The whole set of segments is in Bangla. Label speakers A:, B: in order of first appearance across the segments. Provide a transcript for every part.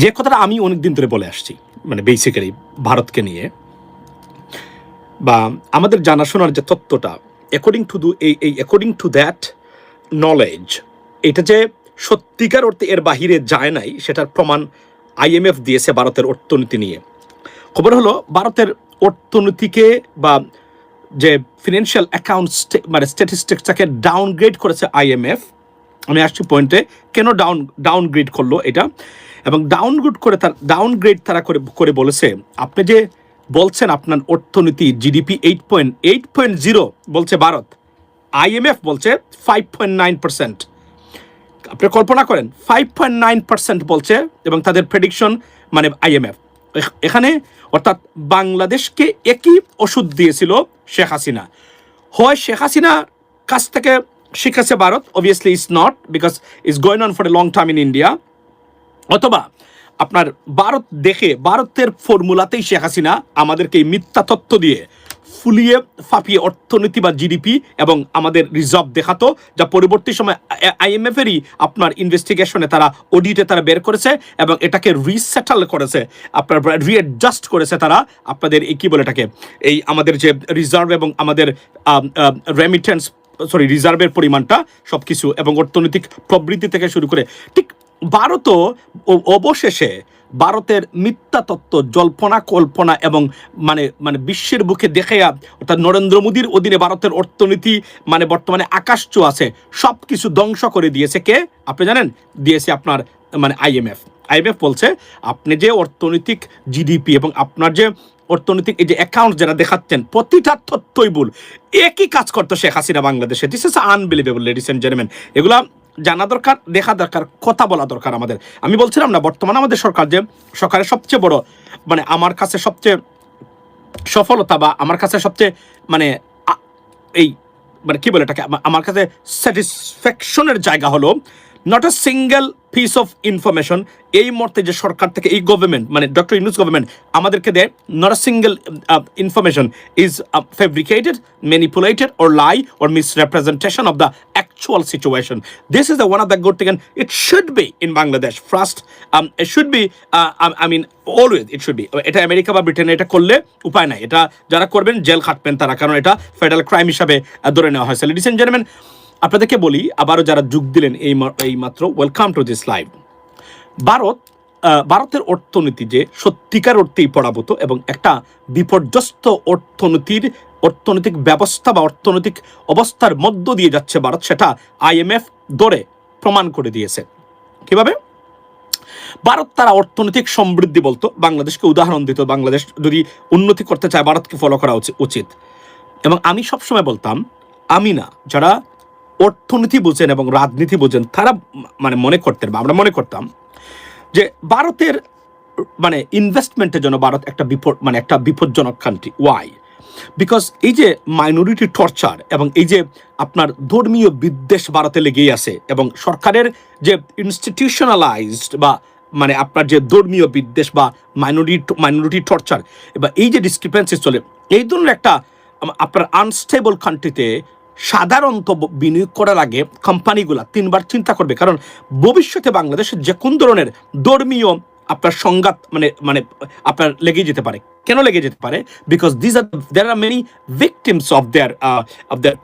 A: যে কথাটা আমি অনেক দিন ধরে বলে আসছি মানে বেসিক্যালি ভারতকে নিয়ে, বা আমাদের জানাশোনার যে তত্ত্বটা অ্যাকর্ডিং টু এই এই অ্যাকর্ডিং টু দ্যাট নলেজ এটা যে সত্যিকার অর্থে এর বাহিরে যায় নাই, সেটার প্রমাণ আইএমএফ দিয়েছে ভারতের অর্থনীতি নিয়ে। খবর হলো, ভারতের অর্থনীতিকে বা যে ফিনান্সিয়াল অ্যাকাউন্ট মানে স্ট্যাটিস্টিক্সটাকে ডাউনগ্রেড করেছে আইএমএফ আমি আসছি পয়েন্টে কেন ডাউন ডাউনগ্রেড করল এটা? এবং ডাউনগ্রেড করে তার ডাউনগ্রেড তারা করে করে বলেছে, আপনি যে বলছেন আপনার অর্থনীতি GDP eight point eight point zero বলছে ভারত আইএমএফ বলছে ফাইভ পয়েন্ট নাইন পার্সেন্ট আপনি কল্পনা করেন ফাইভ পয়েন্ট নাইন পার্সেন্ট বলছে এবং তাদের প্রেডিকশন মানে আইএমএফ এখানে অর্থাৎ বাংলাদেশকে একই ওষুধ দিয়েছিল শেখ হাসিনা। হয় শেখ হাসিনা কাছ থেকে শিখেছে Bharat obviously is not because is going on for a long time in India অথবা আপনার ভারত দেখে, ভারতের ফর্মুলাতেই শেখ হাসিনা আমাদেরকে মিথ্যা তথ্য দিয়ে ফুলিয়ে ফাঁপিয়ে অর্থনীতি বা জিডিপি এবং আমাদের রিজার্ভ দেখাতো, যা পরবর্তী সময় আইএমএফ এরই আপনার ইনভেস্টিগেশনে তারা অডিটে তারা বের করেছে এবং এটাকে রিসেটেল করেছে। আপনার রিঅ্যাডজাস্ট করেছে তারা আপনাদের এই কী বলে এটাকে, এই আমাদের যে রিজার্ভ এবং আমাদের রেমিটেন্স সরি রিজার্ভের পরিমাণটা সব কিছু এবং অর্থনৈতিক প্রবৃদ্ধি থেকে শুরু করে, ঠিক ভারতও ও- অবশেষে ভারতের মিথ্যা তত্ত্ব জল্পনা, কল্পনা এবং মানে মানে বিশ্বের বুকে দেখাইয়া অর্থাৎ নরেন্দ্র মোদীর অধীনে ভারতের অর্থনীতি মানে বর্তমানে আকাশ আছে সব কিছু ধ্বংস করে দিয়েছে কে? আপনি জানেন? দিয়েছে আপনার মানে আইএমএফ আইএমএফ বলছে, আপনি যে অর্থনৈতিক জিডিপি এবং আপনার যে অর্থনৈতিক এই যে অ্যাকাউন্ট যারা দেখাচ্ছেন, প্রতিটা তথ্যই ভুল। একই কাজ করতো শেখ হাসিনা বাংলাদেশে। This is unbelievable ladies and gentleman এগুলা জানা দরকার, দেখা দরকার, কথা বলা দরকার আমাদের। আমি বলছিলাম না, বর্তমানে আমাদের সরকার যে, সরকারের সবচেয়ে বড় মানে আমার কাছে সবচেয়ে সফলতা বা আমার কাছে সবচেয়ে মানে এই মানে কি বলে এটাকে আমার কাছে স্যাটিসফ্যাকশনের জায়গা হলো not a single piece of information এই মুহূর্তে যে সরকার থেকে, এই গভর্নমেন্ট মানে ডক্টর ইউনুস গভর্নমেন্ট আমাদেরকে দেয় not a single information is fabricated manipulated or lie or misrepresentation of the actual situation. This is the one of the good thing, and it should be in Bangladesh. First, um, it should be. Uh, I- I mean, always it should be. এটা আমেরিকা বা ব্রিটেনে এটা করলে উপায় নাই এটা যারা করবেন জেল খাটবেন তারা কারণ এটা ফেডারেল ক্রাইম হিসাবে ধরে নেওয়া হয়েছে লেডিস এন্ড জেন্টলম্যান আপনাদেরকে বলি আবারও যারা যোগ দিলেন এই এই মাত্র welcome to this live Bharat ভারতের অর্থনীতি যে সত্যিকার অর্থেই পরাভূত এবং একটা বিপর্যস্ত অর্থনীতির অর্থনৈতিক ব্যবস্থা বা অর্থনৈতিক অবস্থার মধ্য দিয়ে যাচ্ছে ভারত, সেটা আইএমএফ দরে প্রমাণ করে দিয়েছে। কীভাবে? ভারত তারা অর্থনৈতিক সমৃদ্ধি বলতো, বাংলাদেশকে উদাহরণ দিত। বাংলাদেশ যদি উন্নতি করতে চায়, ভারতকে ফলো করা উচি- উচিত। এবং আমি সবসময় বলতাম, আমি না, যারা অর্থনীতি বোঝেন এবং রাজনীতি বোঝেন, তারা মানে মনে করতেন বা আমরা মনে করতাম যে ভারতের মানে ইনভেস্টমেন্টের জন্য ভারত একটা বিপদ মানে একটা বিপজ্জনক কান্ট্রি ওয়াই বিকজ এই যে মাইনরিটি টর্চার এবং এই যে আপনার ধর্মীয় বিদ্বেষ বাড়াতে লেগেই আছে এবং সরকারের যে ইনস্টিটিউশনালাইজড বা মানে আপনার যে ধর্মীয় বিদ্বেষ বা মাইনরিটি মাইনরিটি টর্চার বা এই যে ডিসক্রিপেন্সি চলে, এই ধরনের একটা আপনার আনস্টেবল কান্ট্রিতে সাধারণত বিনিয়োগ করার আগে কোম্পানিগুলা তিনবার চিন্তা করবে। কারণ ভবিষ্যতে বাংলাদেশে যে কোন ধরনের ধর্মীয় আপনার সংঘাত মানে মানে আপনার লেগে যেতে পারে। কেন লেগে যেতে পারে? Because this are there are many victims of there of there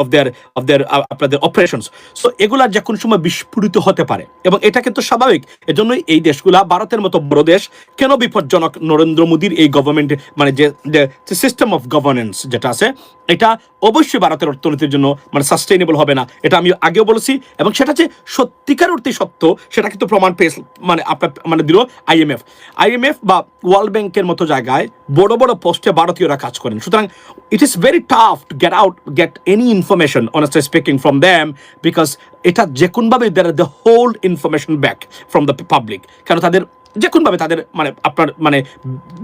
A: of there of there আপনাদের অপারেশনস সো এগুলা যে কোনো সময় বিস্ফোরিত হতে পারে, এবং এটা কিন্তু স্বাভাবিক। এজন্যই এই দেশগুলা ভারতের মতো বড় দেশ কেন বিপজ্জনক? নরেন্দ্র মোদীর এই গভর্নমেন্ট মানে যে যে সিস্টেম অফ গভর্নেন্স যেটা আছে, এটা অবশ্যই ভারতের অর্থনীতির জন্য মানে সাস্টেইনেবল হবে না। এটা আমি আগেও বলেছি, এবং সেটা যে সত্যিকার অর্থে সত্য, সেটা কিন্তু প্রমাণ পেয়ে মানে আপনার মানে দিল আইএমএফ আইএমএফ বা ওয়ার্ল্ড ব্যাংকের মতো জায়গায় বড় বড় পোস্টে ভারতীয়রা কাজ করেন। সুতরাং it is very tough to get out get any information honestly speaking from them because এটা যে কোনভাবে there the hold information back from the public কারণ তাদের যে কোনভাবে তাদের মানে আপনার মানে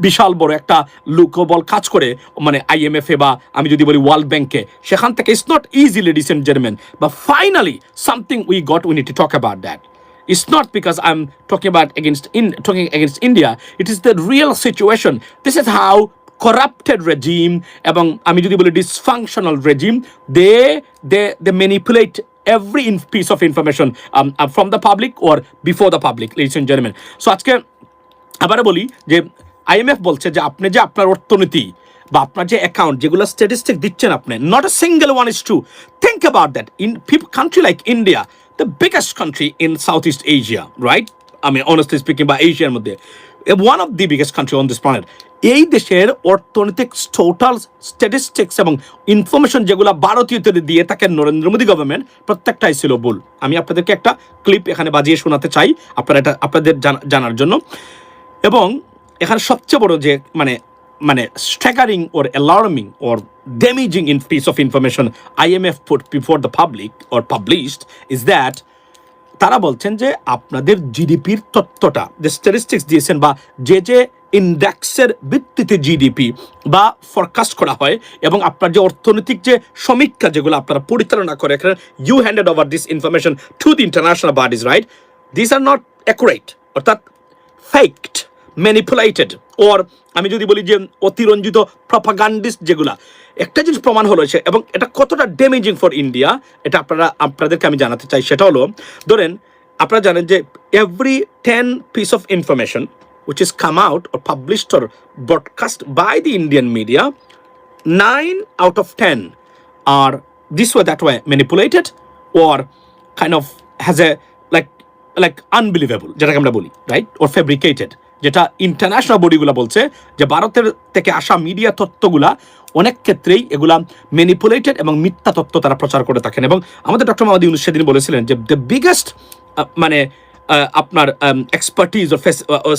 A: বিশাল বড় একটা লুকোবল কাজ করে মানে আইএমএফ বা আমি যদি বলি ওয়ার্ল্ড ব্যাংকে সেখান থেকে it's not easy ladies and gentleman বা finally something we got we to talk about that It's not because I'm talking about against in talking against India. It is the real situation. This is how corrupted regime এবং আমি যদি বলি dysfunctional regime they they they manipulate every in- piece of information um, uh, from the public or before the public ladies and gentlemen so আজকে আবার বলি যে আইএমএফ বলছে যে আপনি যে আপনার অর্থনীতি বা আপনার যে অ্যাকাউন্ট যেগুলো স্ট্যাটিস্টিক দিচ্ছেন আপনি not a single one is to think about that in country like India the biggest country in South East Asia right আমি অনেস্টলি স্পিকিং বা এশিয়ার মধ্যে one of the biggest country on planet এই দেশের অর্থনৈতিক টোটাল স্ট্যাটিস্টিক্স এবং ইনফরমেশন যেগুলো ভারতীয়দের দিয়ে থাকে নরেন্দ্র মোদী গভর্নমেন্ট প্রত্যেকটাই ছিল ভুল। আমি আপনাদেরকে একটা ক্লিপ এখানে বাজিয়ে শোনাতে চাই, আপনারা এটা, আপনাদের জানা- জানার জন্য। এবং এখানে সবচেয়ে বড় যে মানে মানে staggering or alarming or damaging in piece of information IMF put before the public or published is that তারা বলছেন যে আপনাদের জিডিপির তত্ত্বটা যে স্ট্যাটিস্টিক্স দিয়েছেন বা যে যে ইন্ডেক্সের ভিত্তিতে জিডিপি বা ফরকাস্ট করা হয় এবং আপনার যে অর্থনৈতিক যে সমীক্ষা যেগুলো আপনারা পরিচালনা করে, এখানে you handed over this information to the international bodies right this are not accurate অর্থাৎ ফেকড ম্যানিপুলেটেড ওর আমি যদি বলি যে অতিরঞ্জিত প্রফাগান্ডিস্ট যেগুলা, একটা জিনিস প্রমাণ হলো সে, এবং এটা কতটা ড্যামেজিং ফর ইন্ডিয়া এটা আপনারা, আপনাদেরকে আমি জানাতে চাই, সেটা হলো, ধরেন, আপনারা জানেন যে every ten piece of information which is come out or published or broadcast by the Indian media nine out of ten are this way that way manipulated or kind of has a like like unbelievable যেটাকে আমরা বলি রাইট ওর ফেব্রিকেটেড যেটা ইন্টারন্যাশনাল বডিগুলো বলছে, যে ভারতের থেকে আসা মিডিয়া তত্ত্বগুলা অনেক ক্ষেত্রেই এগুলা ম্যানিপুলেটেড এবং মিথ্যা তত্ত্ব তারা প্রচার করে থাকেন। এবং আমাদের ডক্টর মোহাম্মদ ইউনুস সেদিন বলেছিলেন যে দ্য বিগেস্ট মানে আপনার expertise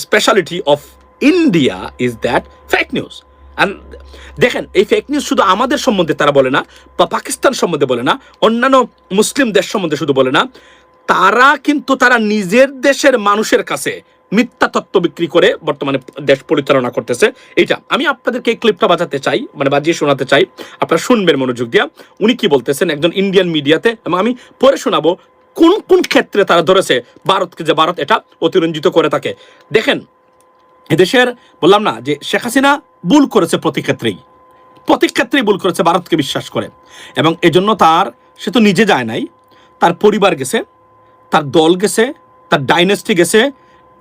A: speciality of India is that fake news দেখেন, এই ফেক নিউজ শুধু আমাদের সম্বন্ধে তারা বলে না, বা পাকিস্তান সম্বন্ধে বলে না, অন্যান্য মুসলিম দেশ সম্বন্ধে শুধু বলে না, তারা কিন্তু তারা নিজের দেশের মানুষের কাছে মিথ্যা তত্ত্ব বিক্রি করে বর্তমানে দেশ পরিচালনা করতেছে। এইটা, আমি আপনাদেরকে এই ক্লিপটা বাজাতে চাই মানে বাজিয়ে শোনাতে চাই। আপনারা শুনবেন মনোযোগ দিয়া। উনি কি বলতেছেন, একজন ইন্ডিয়ান মিডিয়াতে এবং আমি পরে শোনাবো কোন কোন ক্ষেত্রে তারা ধরেছে ভারতকে যে ভারত এটা অতিরঞ্জিত করে থাকে। দেখেন, এদেশের, বললাম না, যে শেখ হাসিনা ভুল করেছে প্রতি ক্ষেত্রেই। প্রতি ক্ষেত্রেই ভুল করেছে, ভারতকে বিশ্বাস করে। এবং এজন্য তার, সে তো নিজে যায় নাই। তার পরিবার গেছে, তার দল গেছে, তার ডাইনেস্টি গেছে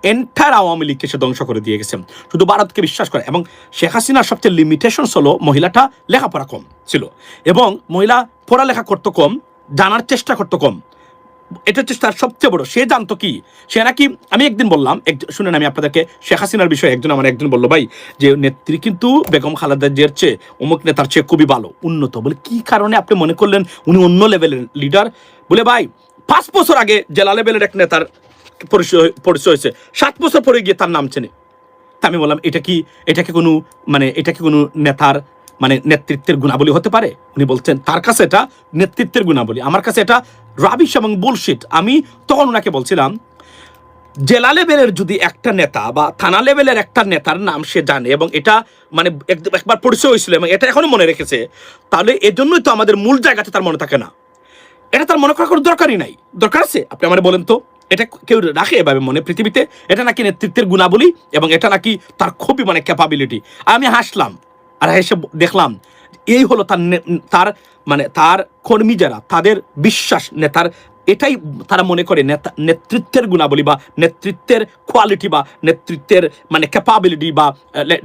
A: এন্টার আওয়ামী লীগকে সে ধ্বংস করে দিয়ে গেছে। শুধু ভারতকে বিশ্বাস করে। এবং শেখ হাসিনার সবচেয়ে লিমিটেশনস হলো মহিলাটা লেখাপড়া কম ছিল। এবং মহিলা পড়ালেখা করতো কম, জানার চেষ্টা করতো কম। এটা হচ্ছে তার সবচেয়ে বড়। সে জানতো কি? সে নাকি, আমি একদিন বললাম, এক- শুনেন, আমি আপনাদেরকে শেখ হাসিনার বিষয়ে একজন, আমার একজন বলল, ভাই, যে নেত্রী কিন্তু বেগম খালেদা জিয়ার চেয়ে, অমুক নেতার চেয়ে খুবই ভালো, উন্নত। বলে, কি কারণে আপনি মনে করলেন উনি অন্য লেভেলের লিডার বলে, ভাই, পাঁচ বছর আগে জেলা লেভেলের এক নেতার পরিচয় পরিচয় হয়েছে। সাত বছর পরে গিয়ে তার নাম চেনে। তা আমি বললাম, এটা কি এটাকে কোনো মানে এটা কি কোনো নেতার মানে নেতৃত্বের গুণাবলী হতে পারে? উনি বলছেন, তার কাছে এটা নেতৃত্বের গুণাবলী। আমার কাছে এটা রাবিশ এবং বুলশিট আমি তখন ওনাকে বলছিলাম, জেলা লেভেলের যদি একটা নেতা বা থানা লেভেলের একটা নেতার নাম সে জানে এবং এটা মানে এক- একবার পরিচয় হয়েছিল এবং এটা এখনও মনে রেখেছে, তাহলে এজন্যই তো আমাদের মূল জায়গাতে তার মনে থাকে না। এটা তার মনে করার কোনো দরকারই নাই। দরকার আছে? আপনি আমার বলেন তো। এটা কেউ রাখে এভাবে মনে পৃথিবীতে? এটা নাকি নেতৃত্বের গুণাবলী এবং এটা নাকি তার খুবই মানে ক্যাপাবিলিটি আমি হাসলাম, আর হেসে দেখলাম, এই হলো তার তার মানে তার কর্মী যারা, তাদের বিশ্বাস নেতার এটাই তারা মনে করে নেতা নেতৃত্বের গুণাবলী বা নেতৃত্বের কোয়ালিটি বা নেতৃত্বের মানে ক্যাপাবিলিটি বা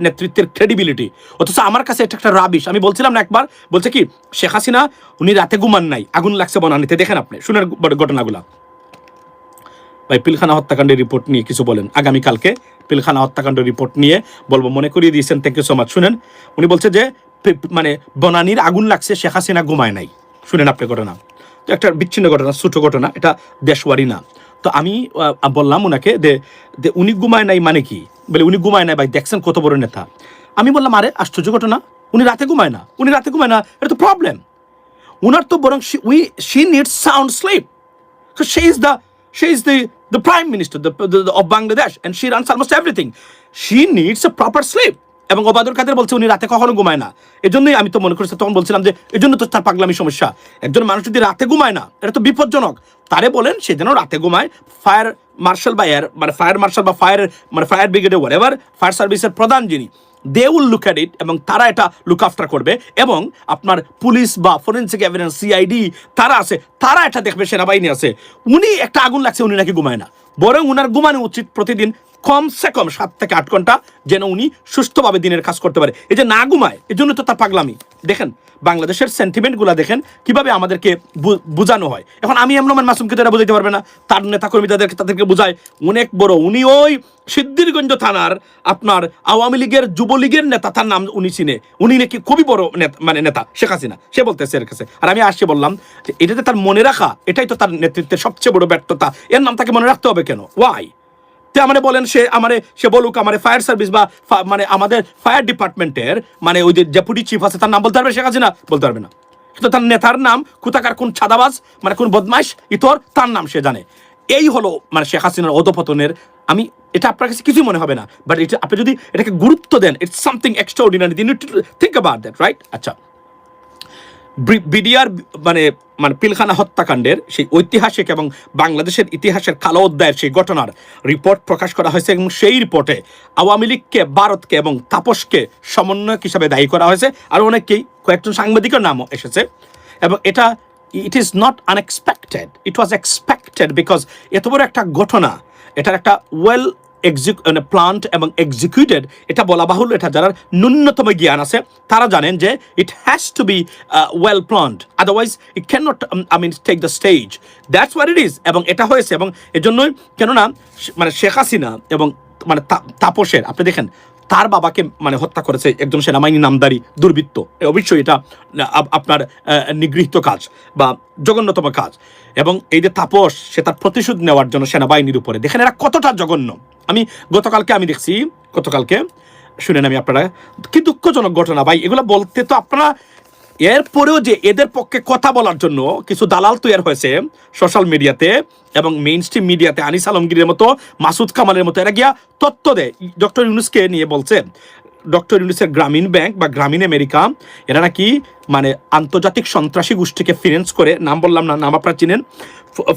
A: নেতৃত্বের ক্রেডিবিলিটি অথচ আমার কাছে এটা একটা রাবিশ আমি বলছিলাম না একবার, বলছে কি, শেখ হাসিনা, উনি রাতে ঘুমান নাই, আগুন লাগছে বনানিতে। দেখেন আপনি শুনের ঘটনাগুলা। ভাই, পিলখানা হত্যাকাণ্ডের রিপোর্ট নিয়ে কিছু বলেন। আগামীকালকে পিলখানা হত্যাকাণ্ডের রিপোর্ট নিয়ে বলব, মনে করিয়ে দিয়েছেন থ্যাংক ইউ সো মাচ শুনেন, উনি বলছে যে মানে বনানির আগুন লাগছে, শেখ হাসিনা ঘুমায় নাই। শুনেন আপনি ঘটনা। তো একটা বিচ্ছিন্ন ঘটনা, ছোট ঘটনা, এটা দেশওয়ারি না। তো আমি বললাম ওনাকে যে উনি ঘুমায় নাই মানে কি? বলে, উনি ঘুমায় নাই ভাই, দেখছেন কত বড় নেতা। আমি বললাম, আরে, আশ্চর্য ঘটনা, উনি রাতে ঘুমায় না, উনি রাতে ঘুমায় না, এটা তো প্রবলেম উনার তো বরং we she need sound sleep Because is the the is is the prime minister the, the, the- of Bangladesh and she runs almost everything. She needs a proper sleep. এবং ওবায়দুল কাদের বলছে উনি রাতে কখনো ঘুমায় না এজন্যই আমি তো মনে করছি তখন বলছিলাম যে এজন্য তো তার পাগলামি সমস্যা একজন মানুষ যদি রাতে ঘুমায় না এটা তো বিপজ্জনক তারে বলেন সে যেন রাতে ঘুমায় ফায়ার মার্শাল বা এয়ার মানে ফায়ার মার্শাল বা ফায়ার মানে ফায়ার ব্রিগেডে ওয়ার ফায়ার সার্ভিসের প্রধান যিনি they will look at it এবং তারা এটা লুক আফটার করবে এবং আপনার পুলিশ বা ফরেন্সিক এভিডেন্স সিআইডি তারা আছে, তারা এটা দেখবে, সেনাবাহিনী আছে। উনি একটা আগুন লাগছে, উনি নাকি ঘুমায় না। বরং উনার ঘুমানো উচিত প্রতিদিন কমসে কম সাত থেকে আট ঘণ্টা যেন উনি সুস্থভাবে দিনের কাজ করতে পারে। এই যে না ঘুমায় এই জন্য তো তার পাগলামি। দেখেন, বাংলাদেশের সেন্টিমেন্টগুলো দেখেন, কীভাবে আমাদেরকে বোঝানো হয়। এখন আমি এমন মাসুমকে তো এটা পারবে না। তার নেতাকর্মী তাদেরকে তাদেরকে বোঝায়, অনেক বড় উনি ওই সিদ্ধিরগঞ্জ থানার আপনার আওয়ামী লীগের যুবলীগের নেতা, তার নাম উনি চিনে। উনি নাকি খুবই বড় নেতা মানে নেতা, শেখ হাসিনা। সে বলতেছে এর কাছে। আর আমি আসছে বললাম যে এটাতে তার মনে রাখা, এটাই তো তার নেতৃত্বের সবচেয়ে বড় ব্যর্থতা। এর নাম তাকে মনে রাখতে হবে কেন? ওয়াই তে আমারে বলেন, সে আমারে, সে বলুক, আমারে ফায়ার সার্ভিস বা মানে আমাদের ফায়ার ডিপার্টমেন্টের মানে ওই যে ডেপুটি চিফ আছে, তার নাম বলতে পারবে শেখ হাসিনা? বলতে পারবে না। কিন্তু তার নেতার নাম, কোথাকার কোন ছাদাবাজ মানে কোন বদমাইশ, ইতর, তার নাম সে জানে। এই হলো মানে শেখ হাসিনার অধপতনের, আমি, এটা আপনার কাছে কিছুই মনে হবে না বাট এটা, আপনি যদি এটাকে গুরুত্ব দেন ইটস সামথিং এক্সট্রা অর্ডিনারি দিন থিঙ্ক অ্যাবাউট দ্যাট রাইট আচ্ছা। বিডিআর মানে মানে পিলখানা হত্যাকাণ্ডের সেই ঐতিহাসিক এবং বাংলাদেশের ইতিহাসের কালো অধ্যায়ের সেই ঘটনার রিপোর্ট প্রকাশ করা হয়েছে এবং সেই রিপোর্টে আওয়ামী লীগকে, ভারতকে এবং তাপসকে সমন্বয়ক হিসাবে দায়ী করা হয়েছে। আর অনেকেই কয়েকজন সাংবাদিকের নামও এসেছে। এবং এটা it is not unexpected it was expected because এত বড় একটা ঘটনা, এটার একটা ওয়েল মানে প্লান্ট এবং এক্সিকিউটেড এটা বলা বাহুল্য, এটা যারা ন্যূনতম জ্ঞান আছে, তারা জানেন যে it has to be well planned otherwise it can not I mean take the stage that's what it is এবং এটা হয়েছে, এবং এজন্যই কেননা মানে শেখ হাসিনা এবং মানে তাপসের, আপনি দেখেন তার বাবাকে মানে হত্যা করেছে একজন সেনাবাহিনী নামদারি, দুর্বৃত্ত। অবশ্যই এটা আপনার নিগৃহীত কাজ বা জঘন্যতম কাজ। এবং এই যে তাপস, সে তার প্রতিশোধ নেওয়ার জন্য সেনাবাহিনীর উপরে। দেখেন এরা কতটা জঘন্য। আমি গতকালকে আমি দেখছি, গতকালকে, শুনেন আমি আপনারা, কি দুঃখজনক ঘটনা ভাই, এগুলো বলতে তো আপনারা এরপরেও যে এদের পক্ষে কথা বলার জন্য কিছু দালাল তৈরি হয়েছে সোশ্যাল মিডিয়াতে এবং মেইন স্ট্রিম মিডিয়াতে আনিস আলমগীরের মতো, মাসুদ কামালের মতো। এরা গিয়া তথ্য দেয়। ডক্টর ইউনুসকে নিয়ে বলছে, ডক্টর ইউনুসের গ্রামীণ ব্যাংক বা গ্রামীণ আমেরিকা, এরা নাকি মানে আন্তর্জাতিক সন্ত্রাসী গোষ্ঠীকে ফিনান্স করে, নাম বললাম না, নাম আপনারা চিনেন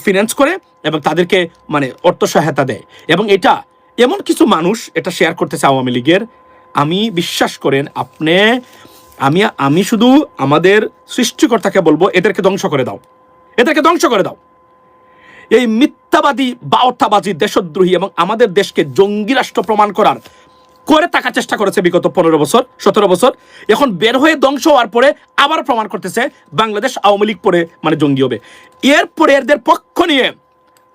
A: ফিনান্স করে এবং তাদেরকে মানে অর্থ সহায়তা দেয়। এবং এটা এমন কিছু মানুষ এটা শেয়ার করতেছে আওয়ামী লীগের। আমি বিশ্বাস করেন, আপনি আমি আমি শুধু আমাদের সৃষ্টিকর্তাকে বলব, এদেরকে ধ্বংস করে দাও। এদেরকে ধ্বংস করে দাও। এই মিথ্যাবাদী, বাওতাবাজি, দেশদ্রোহী এবং আমাদের দেশকে জঙ্গি রাষ্ট্র প্রমাণ করার, করে থাকার চেষ্টা করেছে বিগত পনেরো বছর, সতেরো বছর। এখন বের হয়ে ধ্বংস হওয়ার পরে আবার প্রমাণ করতেছে, বাংলাদেশ আওয়ামী লীগ পরে মানে জঙ্গি হবে। এরপরে এদের পক্ষ নিয়ে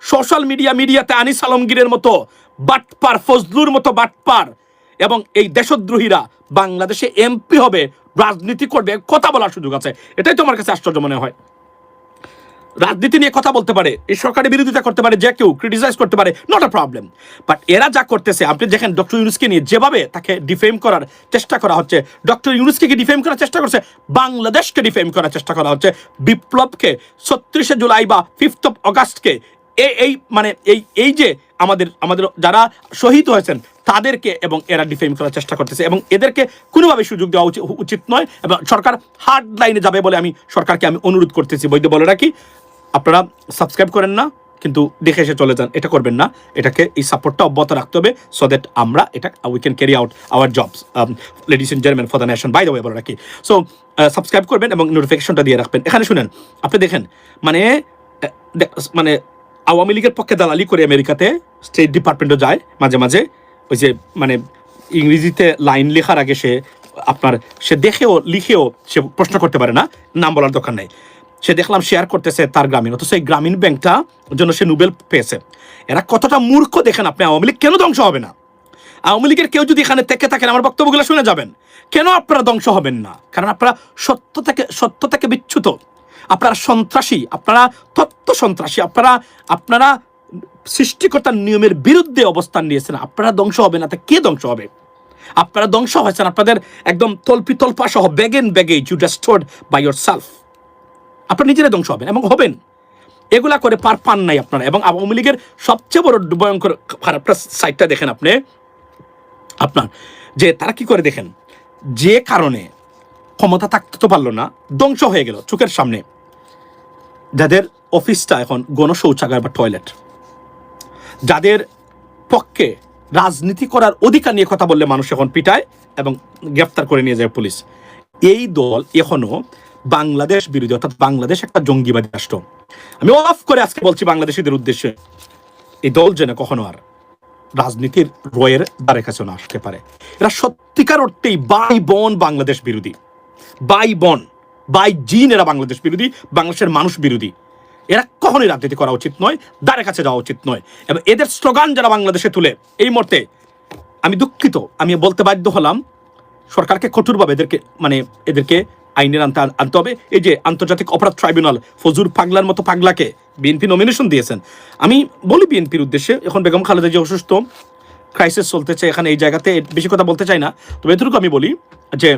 A: সোশ্যাল মিডিয়া, মিডিয়াতে আনিস আলমগীরের মতো বাটপার, ফজলুর মতো বাটপার এবং এই দেশদ্রোহীরা বাংলাদেশে এমপি হবে রাজনীতি করবে, কথা বলার সুযোগ আছে। এটাই তোমার কাছে আশ্চর্য মনে হয়। রাজনীতি নিয়ে কথা বলতে পারে, এই সরকারের বিরোধিতা করতে পারে, যে কেউ ক্রিটিসাইজ করতে পারে নট আ প্রবলেম বাট এরা যা করতেছে, আপনি দেখেন ডক্টর ইউনুসকে নিয়ে যেভাবে তাকে ডিফেম করার চেষ্টা করা হচ্ছে ডক্টর ইউনুসকে কি ডিফেম করার চেষ্টা করছে? বাংলাদেশকে ডিফেম করার চেষ্টা করা হচ্ছে। বিপ্লবকে ছত্রিশে জুলাই বা ফিফথ অফ অগাস্টকে এই মানে এই এই যে আমাদের আমাদের যারা শহীদ হয়েছেন, তাদেরকে এবং এরা ডিফেম করার চেষ্টা করতেছে এবং এদেরকে কোনোভাবে সুযোগ দেওয়া উচিত উচিত নয় এবং সরকার হার্ড লাইনে যাবে বলে আমি সরকারকে আমি অনুরোধ করতেছি। বৈধ বলে রাখি, আপনারা সাবস্ক্রাইব করেন না, কিন্তু দেখে এসে চলে যান। এটা করবেন না, এটাকে এই সাপোর্টটা অব্যাহত রাখতে হবে সো দ্যাট আমরা এটা we can carry out our jobs ladies and gentleman for the nation by the way বলে রাখি। সো সাবস্ক্রাইব করবেন এবং নোটিফিকেশনটা দিয়ে রাখবেন। এখানে শুনেন, আপনি দেখেন মানে মানে আওয়ামী লীগের পক্ষে দালালি করে আমেরিকাতে স্টেট ডিপার্টমেন্টও যায় মাঝে মাঝে। ওই যে মানে ইংরেজিতে লাইন লেখার আগে সে আপনার, সে দেখেও, লিখেও সে প্রশ্ন করতে পারে না, নাম বলার দরকার নেই। সে দেখলাম শেয়ার করতেছে তার গ্রামীণ, অথচ এই গ্রামীণ ব্যাংকটা জন্য সে নোবেল পেয়েছে। এরা কতটা মূর্খ দেখেন আপনি, আওয়ামী লীগ কেন ধ্বংস হবে না? আওয়ামী লীগের কেউ যদি এখানে থেকে থাকেন, আমার বক্তব্যগুলো শুনে যাবেন। কেন আপনারা ধ্বংস হবেন না? কারণ আপনারা সত্য থেকে সত্য থেকে বিচ্যুত। আপনারা সন্ত্রাসী, আপনারা তত্ত্ব সন্ত্রাসী, আপনারা আপনারা সৃষ্টিকর্তার নিয়মের বিরুদ্ধে অবস্থান নিয়েছেন, আপনারা ধ্বংস হবে না, তা কে ধ্বংস হবে? আপনারা ধ্বংস হয়েছেন, আপনাদের একদম তল্পি তল্পা সহ bag and baggage you destroyed by yourself আপনারা নিজেরা ধ্বংস হবেন এবং হবেন। এগুলা করে পার পান নাই আপনারা এবং আওয়ামী লীগের সবচেয়ে বড় ভয়ঙ্কর খারাপটা সাইডটা দেখেন আপনি। আপনার, যে তারা কি করে দেখেন? যে কারণে ক্ষমতা থাকতে তো পারল না, ধ্বংস হয়ে গেল চোখের সামনে। যাদের অফিসটা এখন গণশৌচাগার বা টয়লেট যাদের পক্ষে রাজনীতি করার অধিকার নিয়ে কথা বললে মানুষ এখন পিটায় এবং গ্রেফতার করে নিয়ে যায় পুলিশ। এই দল এখনও বাংলাদেশ বিরোধী, অর্থাৎ বাংলাদেশ একটা জঙ্গিবাদী রাষ্ট্র। আমি অফ করে আজকে বলছি বাংলাদেশিদের উদ্দেশ্যে, এই দল যেন কখনো আর রাজনীতির রয়ের দ্বারে কাছে না আসতে পারে। এরা সত্যিকার অর্থেই বাই বন বাংলাদেশ বিরোধী। বাই বন বাই জিন এরা বাংলাদেশ বিরোধী, বাংলাদেশের মানুষ বিরোধী। এরা কখনোই রাজনীতি করা উচিত নয় দ্বারে কাছে যাওয়া উচিত নয়। এবং এদের স্লোগান যারা বাংলাদেশে তুলে, এই মুহূর্তে আমি দুঃখিত, আমি বলতে বাধ্য হলাম, সরকারকে কঠোরভাবে এদেরকে মানে এদেরকে আইনের আনতে আনতে হবে। এই যে আন্তর্জাতিক অপরাধ ট্রাইব্যুনাল ফজুর পাগলার মতো পাগলাকে বিএনপি নমিনেশন দিয়েছেন। আমি বলি বিএনপির উদ্দেশ্যে, এখন বেগম খালেদা যে অসুস্থ ক্রাইসিস চলতেছে এখানে এই জায়গাতে, বেশি কথা বলতে চাই না। তবে এটুকু আমি বলি যে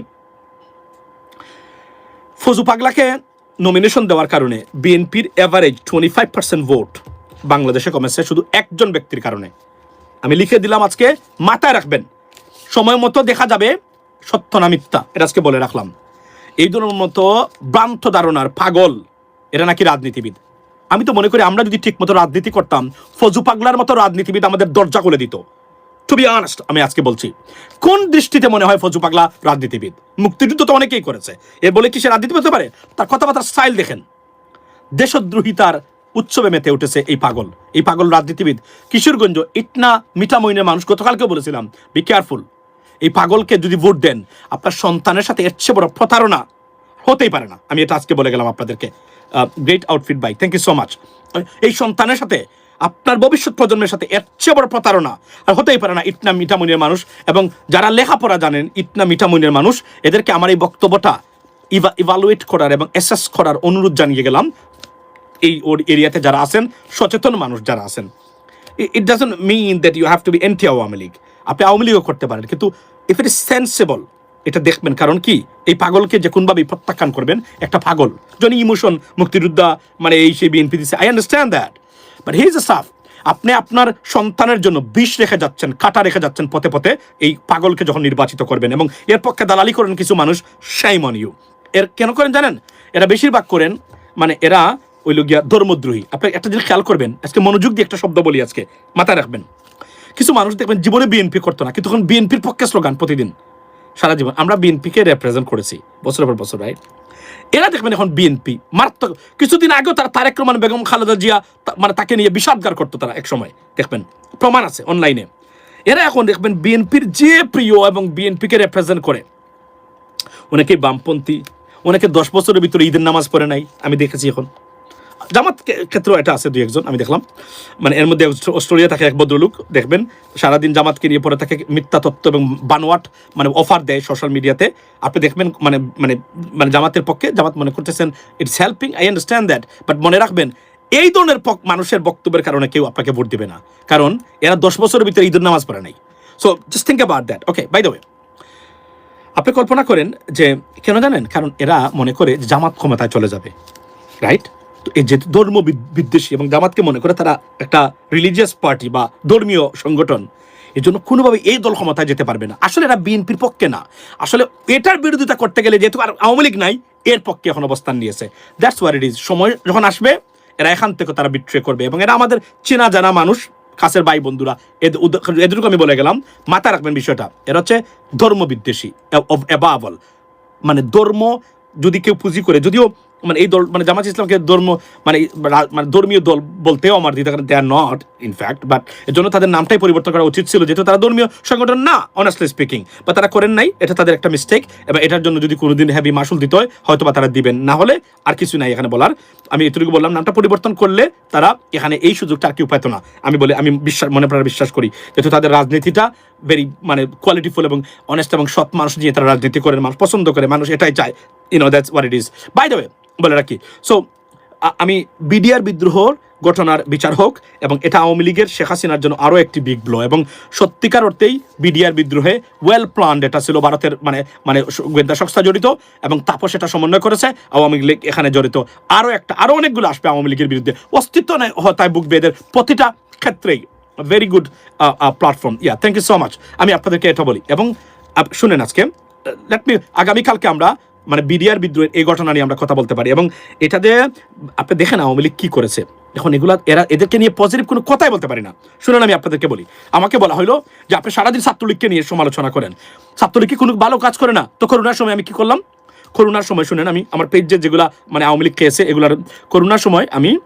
A: ফজু পাগলাকে নমিনেশন দেওয়ার কারণে বিএনপির average twenty five percent vote বাংলাদেশে কমেছে শুধু একজন ব্যক্তির কারণে। আমি লিখে দিলাম আজকে, মাথায় রাখবেন, সময় মতো দেখা যাবে সত্য না মিথ্যা এটা আজকে বলে রাখলাম। এই ধরনের মতো ভ্রান্ত ধারণার পাগল, এরা নাকি রাজনীতিবিদ। আমি তো মনে করি আমরা যদি ঠিক মতো রাজনীতি করতাম, ফজু পাগলার মতো রাজনীতিবিদ আমাদের দরজা খুলে দিত। টু বি অনেস্ট আমি আজকে বলছি, কোন দৃষ্টিতে মনে হয় ফজু পাগলা রাজনীতিবিদ? মুক্তিযুদ্ধ তো অনেকেই করেছে। এ বলে কি সে রাজনীতি হতে পারে? তার কথাবার্তার স্টাইল দেখেন। দেশদ্রোহিতার উৎসবে মেতে উঠেছে এই পাগল। এই পাগল রাজনীতিবিদ কিশোরগঞ্জ, ইটনা, মিঠামইনের মানুষ, গতকালকেও বলেছিলাম বি কেয়ারফুল এই পাগলকে যদি ভোট দেন, আপনার সন্তানের সাথে এর চেয়ে বড় প্রতারণা হতেই পারে না। আমি এটা আজকে বলে গেলাম আপনাদেরকে। Great outfit bye thank you so much এই সন্তানের সাথে আপনার ভবিষ্যৎ প্রজন্মের সাথে এর চেয়ে বড় প্রতারণা আর হতেই পারে না ইটনা মিঠামুনির মানুষ এবং যারা লেখাপড়া জানেন ইটনা মিঠামুনির মানুষ, এদেরকে আমার এই বক্তব্যটা ইভা ইভালুয়েট করার এবং অ্যাসেস করার অনুরোধ জানিয়ে গেলাম। এই ওর এরিয়াতে যারা আছেন, সচেতন মানুষ যারা আছেন। It doesn't mean that you have to be anti Awami League আপনি আওয়ামী লীগও করতে পারেন, কিন্তু ইফ ইট ইস সেন্সেবল এটা দেখবেন। কারণ কি? এই পাগলকে যে কোনভাবেই প্রত্যাখ্যান করবেন, একটা পাগল। জনি ইমোশন, মুক্তিযোদ্ধা মানে এই সেই বিএনপি দিচ্ছে I understand that but he is a সাফ আপনি আপনার সন্তানের জন্য বিষ রেখে যাচ্ছেন, কাটা রেখে যাচ্ছেন পথে পথে, এই পাগলকে যখন নির্বাচিত করবেন এবং এর পক্ষে দালালি করেন কিছু মানুষ শাইম অন ইউ এর কেন করেন জানেন? এরা বেশিরভাগ করেন মানে এরা ওই লোক ধর্মদ্রোহী। আপনি একটা জিনিস খেয়াল করবেন, আজকে মনোযোগ দিয়ে একটা শব্দ বলি আজকে, মাথায় রাখবেন। কিছু মানুষ দেখবেন জীবনে বিএনপি করতো না, কিন্তু তখন বিএনপির পক্ষে স্লোগান প্রতিদিন। সারা জীবন। আমরা বিএনপিকে রিপ্রেজেন্ট করেছি, বছরের পর বছর রাইট এরা দেখবেন এখন বিএনপি মারাত্মক। কিছুদিন আগেও তারা তারেক রহমান, বেগম খালেদা জিয়া মানে তাকে নিয়ে বিষাদগার করতো তারা এক সময় দেখবেন। প্রমাণ আছে অনলাইনে এরা এখন দেখবেন বিএনপির যে প্রিয় এবং বিএনপিকে রিপ্রেজেন্ট করে অনেকে বামপন্থী, অনেকে দশ বছরের ভিতরে ঈদের নামাজ পড়ে নাই, আমি দেখেছি এখন। জামাত ক্ষেত্রেও এটা আছে দুই একজন, আমি দেখলাম। মানে এর মধ্যে অস্ট্র- অস্ট্রেলিয়া থাকে এক ভদ্রলোক, দেখবেন, সারাদিন জামাতকে নিয়ে পড়ে থাকে মিথ্যা তত্ত্ব এবং বানোয়াট মানে অফার দেয় সোশ্যাল মিডিয়াতে আপনি দেখবেন মানে মানে মানে জামাতের পক্ষে, জামাত মনে করতেছেন it's helping I understand that but মনে রাখবেন, এই ধরনের মানুষের বক্তব্যের কারণে কেউ আপনাকে ভোট দিবে না। কারণ এরা দশ বছরের ভিতরে ঈদের নামাজ পড়ে নাই। So just think about that okay by the way আপনি কল্পনা করেন যে, কেন জানেন? কারণ এরা মনে করে জামাত ক্ষমতায় চলে যাবে রাইট এই যে ধর্ম বিদ্বেষী এবং জামাতকে মনে করে তারা একটা রিলিজিয়াস পার্টি বা ধর্মীয় সংগঠন এই জন্য কোনোভাবে এই দল ক্ষমতায় যেতে পারবে না। আসলে এরা বিএনপির পক্ষে না। আসলে এটার বিরোধিতা করতে গেলে যেহেতু আর আওয়ামী লীগ নাই, এর পক্ষে এখন অবস্থান নিয়েছে। দ্যাটস ওয়ার ইট ইজ সময় যখন আসবে, এরা এখান থেকে তারা বিট্রে করবে এবং এরা আমাদের চেনা জানা মানুষ, কাছের ভাই বন্ধুরা, এদ- উদ- এদেরকে আমি বলে গেলাম, মাথায় রাখবেন বিষয়টা। এরা হচ্ছে ধর্ম বিদ্বেষী অ্যাবাবল মানে ধর্ম যদি কেউ পুঁজি করে, যদিও মানে এই দল মানে জামাত ইসলামকে ধর্ম মানে মানে ধর্মীয় দল বলতেও আমার দিতে কারণ they are not in fact but এর জন্য তাদের নামটাই পরিবর্তন করা উচিত ছিল, যেহেতু তারা ধর্মীয় সংগঠন না অনেস্টলি স্পিকিং বা তারা করেন নাই, এটা তাদের একটা মিস্টেক এবং এটার জন্য যদি কোনোদিন হ্যাভি মাসুল দিতে হয় হয়তো বা তারা দিবেন, না হলে আর কিছু নাই এখানে বলার। আমি এতটুকু বললাম, নামটা পরিবর্তন করলে তারা এখানে এই সুযোগটা আর কেউ পেতো না। আমি বলে আমি বিশ্বাস মনে প্রাণে বিশ্বাস করি, যেহেতু তাদের রাজনীতিটা ভেরি মানে কোয়ালিটিফুল এবং অনেস্ট এবং সৎ মানুষ নিয়ে তারা রাজনীতি করেন, মানুষ পছন্দ করে, মানুষ এটাই চায় you know that's what it is by the way বলে রাখি। সো আমি বিডিআর বিদ্রোহর ঘটনার বিচার হোক এবং এটা আওয়ামী লীগের শেখ হাসিনার জন্য আরও একটি বিগ ব্লো এবং সত্যিকার অর্থেই বিডিআর বিদ্রোহে ওয়েল প্ল্যান্ড এটা ছিল ভারতের মানে মানে গোয়েন্দা সংস্থা জড়িত এবং তাপস এটা সমন্বয় করেছে, আওয়ামী লীগ এখানে জড়িত। আরও একটা, আরও অনেকগুলো আসবে আওয়ামী লীগের বিরুদ্ধে। অস্তিত্ব নেই হতায় বুকবে এদের প্রতিটা ক্ষেত্রেই। Very good platform yeah thank you so much আমি আপনাদেরকে এটা বলি এবং শুনেন আজকে। লেট মি আগামীকালকে আমরা মানে বিডিআর বিদ্রোহের এই ঘটনা নিয়ে আমরা কথা বলতে পারি। এবং এটাতে আপনি দেখেন আওয়ামী লীগ কী করেছে। এখন এগুলা, এরা এদেরকে নিয়ে পজিটিভ কোনো কথাই বলতে পারি না। শুনুন আমি আপনাদেরকে বলি। আমাকে বলা হলো যে আপনি সারাদিন ছাত্রলীগকে নিয়ে সমালোচনা করেন। ছাত্রলীগ কি কোনো ভালো কাজ করে না? তো করোনার সময় আমি কি করলাম? করোনার সময় শুনেন আমি আমার পেজে যেগুলা মানে আওয়ামী লীগ খেয়েছে, এগুলার করোনার সময় আমি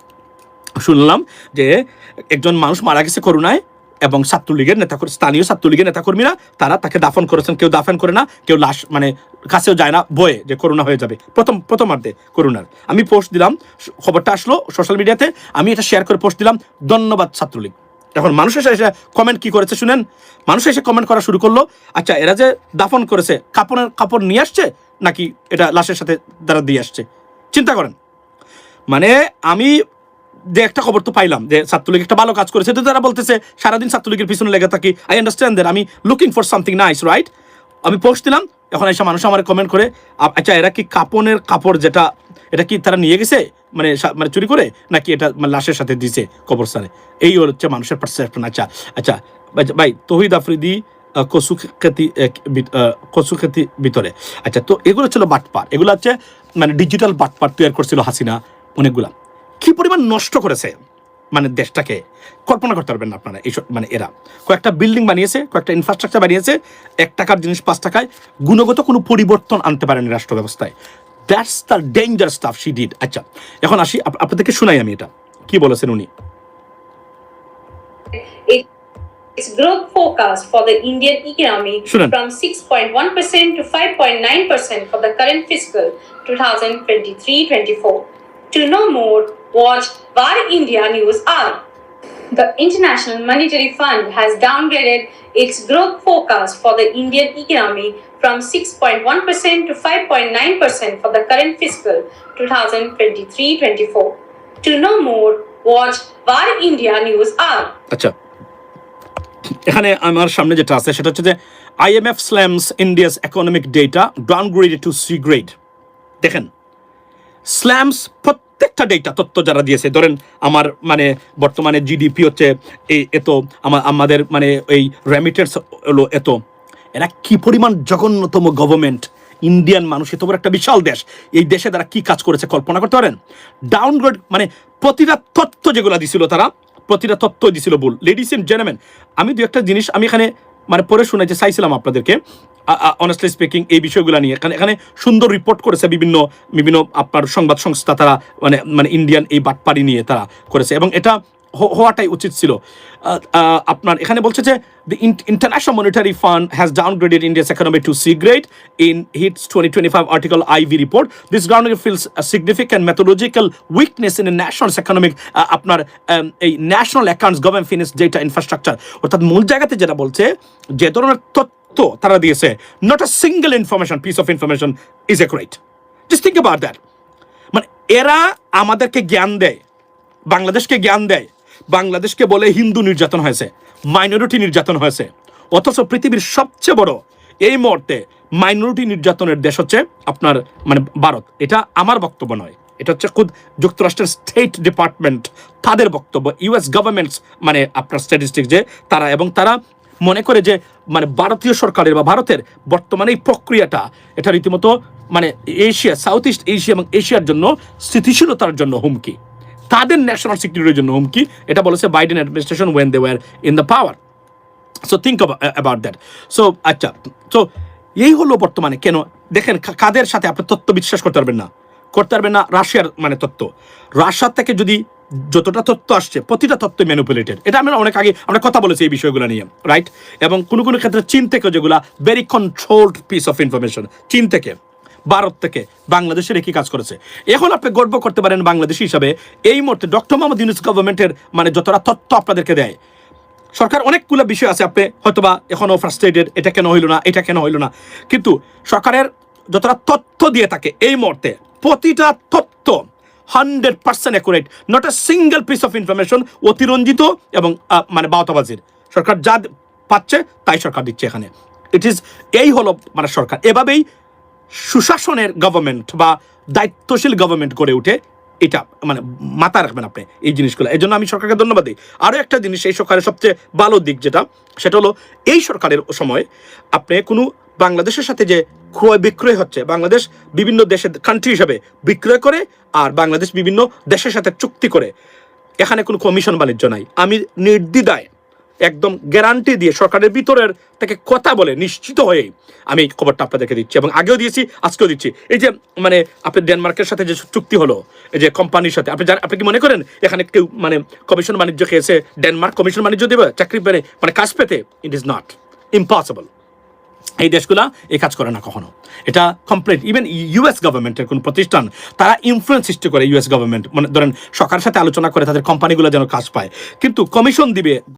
A: শুনলাম যে একজন মানুষ মারা গেছে করোনায়। এবং ছাত্রলীগের নেতা স্থানীয় ছাত্রলীগের নেতাকর্মীরা, তারা তাকে দাফন করেছেন। কেউ দাফন করে না, কেউ লাশ মানে কাছেও যায় না, বয়ে যে করোনা হয়ে যাবে। প্রথম, প্রথমার্ধে করোনার আমি পোস্ট দিলাম, খবরটা আসলো সোশ্যাল মিডিয়াতে, আমি এটা শেয়ার করে পোস্ট দিলাম, ধন্যবাদ ছাত্রলীগ। এখন মানুষ এসে এসে কমেন্ট কি করেছে শুনেন? মানুষ এসে কমেন্ট করা শুরু করল আচ্ছা এরা যে দাফন করেছে, কাপড়ের কাপড় নিয়ে আসছে, নাকি এটা লাশের সাথে তারা দিয়ে আসছে? চিন্তা করেন। মানে আমি যে একটা খবর তো পাইলাম যে ছাত্রলীগ একটা ভালো কাজ করেছে। তো তারা বলতেছে, সারাদিন ছাত্রলীগের পিছনে লেগে থাকি আই আন্ডারস্ট্যান্ড দ্যাট আমি looking for something nice right আমি পোস্ট দিলাম, এখন এসে মানুষ আমার কমেন্ট করে আচ্ছা এরা কি কাপনের কাপড় যেটা, এটা কি তারা নিয়ে গেছে? মানে মানে চুরি করে? নাকি এটা মানে লাশের সাথে দিছে কবরস্থানে এই হচ্ছে মানুষের পারসেপশন আচ্ছা আচ্ছা ভাই- তহিদ আফ্রিদি কসু খেতি ভিতরে। আচ্ছা তো এগুলো ছিল বাটপার। এগুলো হচ্ছে মানে ডিজিটাল বাটপার তৈরি করছিল হাসিনা, অনেকগুলা। কি পরিমাণ নষ্ট করেছে? মানে দেশটাকে। কল্পনা করতে পারবেন না আপনারা এইসব মানে এরা। কয়েকটা বিল্ডিং বানিয়েছে কয়েকটা ইনফ্রাস্ট্রাকচার বানিয়েছে এক টাকার জিনিস পাঁচ টাকায়। গুণগত কোনো পরিবর্তন আনতে পারেনি রাষ্ট্র ব্যবস্থায় that's the danger stuff she did আচ্ছা এখন আসি আপনাদেরকে শোনাই আমি এটা। কি বলেছেন উনি?
B: It- Its growth forecast for the Indian economy
A: Shunan.
B: from 6.1% to 5.9% for the current fiscal 2023-24. To know more, watch Why India News Hour. The International Monetary Fund has downgraded its growth forecast for the Indian economy from 6.1% to 5.9% for the current fiscal 2023-24. To know more, watch Why India News Hour.
A: আচ্ছা এখানে আমার সামনে যেটা আছে সেটা হচ্ছে যে IMF slams India's economic data downgraded to C grade দেখেন স্ল্যামস প্রত্যেকটা ডেটা তথ্য যারা দিয়েছে, ধরেন আমার মানে বর্তমানে জিডিপি হচ্ছে এই এত, আমা- আমাদের মানে এই রেমিটেন্স হলো এত। এরা কি পরিমাণ জঘন্যতম গভর্নমেন্ট ইন্ডিয়ান মানুষ, এত একটা বিশাল দেশ। এই দেশে তারা কি কাজ করেছে কল্পনা করতে পারেন? ডাউনগ্রেড মানে প্রতিটা তথ্য যেগুলো দিছিল তারা, প্রতিটা তথ্য দিছিল ভুল। লেডিস এন্ড জেন্টলম্যান আমি দু একটা জিনিস, আমি এখানে মানে পরে শুনেছে চাইছিলাম আপনাদেরকে অনেস্টলি স্পিকিং এই বিষয়গুলো নিয়ে। কারণ এখানে সুন্দর রিপোর্ট করেছে বিভিন্ন বিভিন্ন আপনার সংবাদ সংস্থা তারা মানে মানে ইন্ডিয়ান এই বাটপাড়ি নিয়ে তারা করেছে। এবং এটা হওয়াটাই উচিত ছিল। আপনার এখানে বলছে যে International Monetary Fund has downgraded India's economy to C grade in HITS 2025 article IV report. This feels a significant methodological weakness in the national economic ah, আপনার um, এই national accounts government finance data infrastructure অর্থাৎ মূল জায়গাতে যেটা বলছে যে ধরনের তথ্য তারা দিয়েছে not a single information piece of information is a great just think about that মানে এরা আমাদেরকে জ্ঞান দেয় বাংলাদেশকে জ্ঞান দেয় বাংলাদেশকে বলে হিন্দু নির্যাতন হয়েছে, মাইনরিটি নির্যাতন হয়েছে। অথচ পৃথিবীর সবচেয়ে বড় এই মুহূর্তে মাইনরিটি নির্যাতনের দেশ হচ্ছে আপনার মানে ভারত। এটা আমার বক্তব্য নয়। এটা হচ্ছে খুদ যুক্তরাষ্ট্রের স্টেট ডিপার্টমেন্ট তাদের বক্তব্য। ইউএস গভর্নমেন্টস মানে আপনার স্ট্যাটিস্টিক যে তারা, এবং তারা মনে করে যে মানে ভারতীয় সরকারের বা ভারতের বর্তমানে এই প্রক্রিয়াটা, এটা রীতিমতো মানে এশিয়া সাউথ ইস্ট এশিয়া এবং এশিয়ার জন্য স্থিতিশীলতার জন্য হুমকি। তাদের ন্যাশনাল সিকিউরিটির জন্য হুমকি। এটা বলেছে Biden administration when they were in the power so think about that so আচ্ছা সো এই হলো বর্তমানে কেন? দেখেন কাদের সাথে আপনি তথ্য বিশ্বাস করতে পারবেন না। করতে পারবেন না রাশিয়ার মানে তথ্য রাশিয়ার থেকে যদি যতটা তথ্য আসছে, প্রতিটা তথ্য ম্যানুপুলেটেড এটা আমরা অনেক আগে, আমরা কথা বলেছি এই বিষয়গুলো নিয়ে রাইট এবং কোনো কোনো ক্ষেত্রে চীন থেকে যেগুলা very controlled piece of information চীন থেকে। ভারত থেকে বাংলাদেশের একই কাজ করেছে। এখন আপনি গর্ব করতে পারেন বাংলাদেশি হিসাবে এই মুহূর্তে ডক্টর মোহাম্মদ ইউনুস গভর্নমেন্টের মানে যতটা তথ্য আপনাদেরকে দেয়। সরকার অনেকগুলো বিষয় আছে, আপনি হয়তোবা এখনও ফ্রাস্ট্রেটেড এটা কেন হইল না, এটা কেন হইল না। কিন্তু সরকারের যতটা তথ্য দিয়ে থাকে এই মুহূর্তে, প্রতিটা তথ্য hundred percent accurate not a single piece of information অতিরঞ্জিত এবং মানে বাওতাবাজির। সরকার যা পাচ্ছে, তাই সরকার দিচ্ছে এখানে। ইট ইজ এই হলো মানে সরকার। এভাবেই সুশাসনের গভর্নমেন্ট বা দায়িত্বশীল গভর্নমেন্ট গড়ে উঠে এটা মানে মাথা রাখবেন আপনি এই জিনিসগুলো। এই জন্য আমি সরকারকে ধন্যবাদ দিই। আরও একটা জিনিস এই সরকারের সবচেয়ে ভালো দিক যেটা, সেটা হলো এই সরকারের সময় আপনি কোনো বাংলাদেশের সাথে যে ক্রয় বিক্রয় হচ্ছে, বাংলাদেশ বিভিন্ন দেশের কান্ট্রি হিসাবে বিক্রয় করে আর বাংলাদেশ বিভিন্ন দেশের সাথে চুক্তি করে, এখানে কোনো কমিশন বাণিজ্য নাই। আমি নির্দ্বিধায় একদম গ্যারান্টি দিয়ে সরকারের ভিতরের তাকে কথা বলে নিশ্চিত হয়ে আমি এই খবরটা আপনাদেরকে দিচ্ছি এবং আগেও দিয়েছি, আজকেও দিচ্ছি। এই যে মানে আপনি ডেনমার্কের সাথে যে চুক্তি হলো, এই যে কোম্পানির সাথে, আপনি আপনি কি মনে করেন এখানে কেউ মানে কমিশন বাণিজ্য খেয়েছে ডেনমার্ক কমিশন বাণিজ্য দেবে, চাকরি পেলে মানে কাজ পেতে? ইট ইজ নট ইম্পসিবল এই দেশগুলা এই কাজ করে না কখনো। এটা কমপ্লিট ইভেন ইউএস গভর্নমেন্টের কোন প্রতিষ্ঠান, তারা ইনফ্লুয়েন্স সৃষ্টি করে ইউএস গভর্নমেন্ট মানে ধরেন, সরকারের সাথে আলোচনা করে তাদের কোম্পানিগুলো যেন কাজ পায়। কিন্তু কমিশন দিবে